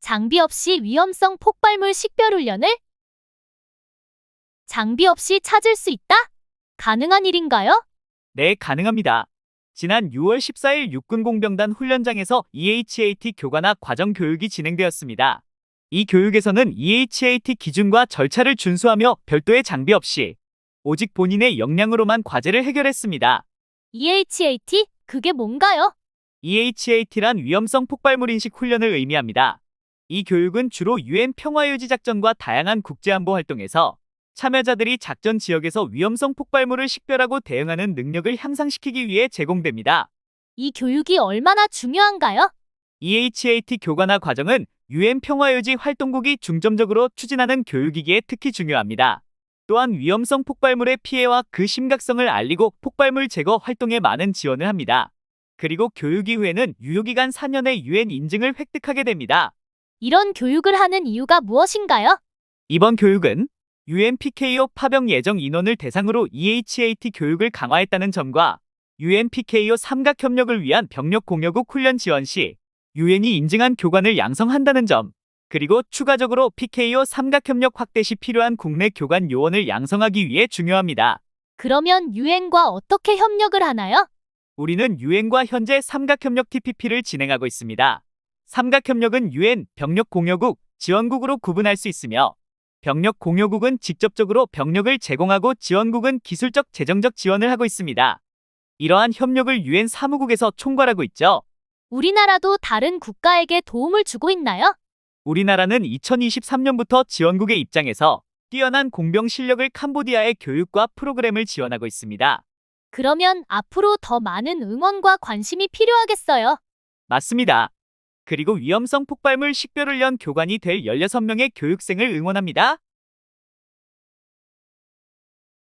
장비 없이 위험성 폭발물 식별 훈련을 장비 없이 찾을 수 있다? 가능한 일인가요? 네, 가능합니다. 지난 6월 14일 육군 공병단 훈련장에서 EHAT 교관화 과정 교육이 진행되었습니다. 이 교육에서는 EHAT 기준과 절차를 준수하며 별도의 장비 없이 오직 본인의 역량으로만 과제를 해결했습니다. EHAT? 그게 뭔가요? EHAT란 위험성 폭발물 인식 훈련을 의미합니다. 이 교육은 주로 유엔 평화유지 작전과 다양한 국제안보 활동에서 참여자들이 작전 지역에서 위험성 폭발물을 식별하고 대응하는 능력을 향상시키기 위해 제공됩니다. 이 교육이 얼마나 중요한가요? EHAT 교관화 과정은 유엔 평화유지 활동국이 중점적으로 추진하는 교육이기에 특히 중요합니다. 또한 위험성 폭발물의 피해와 그 심각성을 알리고 폭발물 제거 활동에 많은 지원을 합니다. 그리고 교육 이후에는 유효기간 4년의 유엔 인증을 획득하게 됩니다. 이런 교육을 하는 이유가 무엇인가요? 이번 교육은 UN PKO 파병 예정 인원을 대상으로 EHAT 교육을 강화했다는 점과 UN PKO 삼각협력을 위한 병력 공여국 훈련 지원 시 유엔이 인증한 교관을 양성한다는 점, 그리고 추가적으로 PKO 삼각협력 확대 시 필요한 국내 교관 요원을 양성하기 위해 중요합니다. 그러면 유엔과 어떻게 협력을 하나요? 우리는 유엔과 현재 삼각협력 TPP를 진행하고 있습니다. 삼각협력은 유엔 병력 공여국, 지원국으로 구분할 수 있으며 병력 공여국은 직접적으로 병력을 제공하고 지원국은 기술적 재정적 지원을 하고 있습니다. 이러한 협력을 유엔 사무국에서 총괄하고 있죠. 우리나라도 다른 국가에게 도움을 주고 있나요? 우리나라는 2023년부터 지원국의 입장에서 뛰어난 공병 실력을 캄보디아의 교육과 프로그램을 지원하고 있습니다. 그러면 앞으로 더 많은 응원과 관심이 필요하겠어요. 맞습니다. 그리고 위험성 폭발물 식별훈련 교관이 될 16명의 교육생을 응원합니다.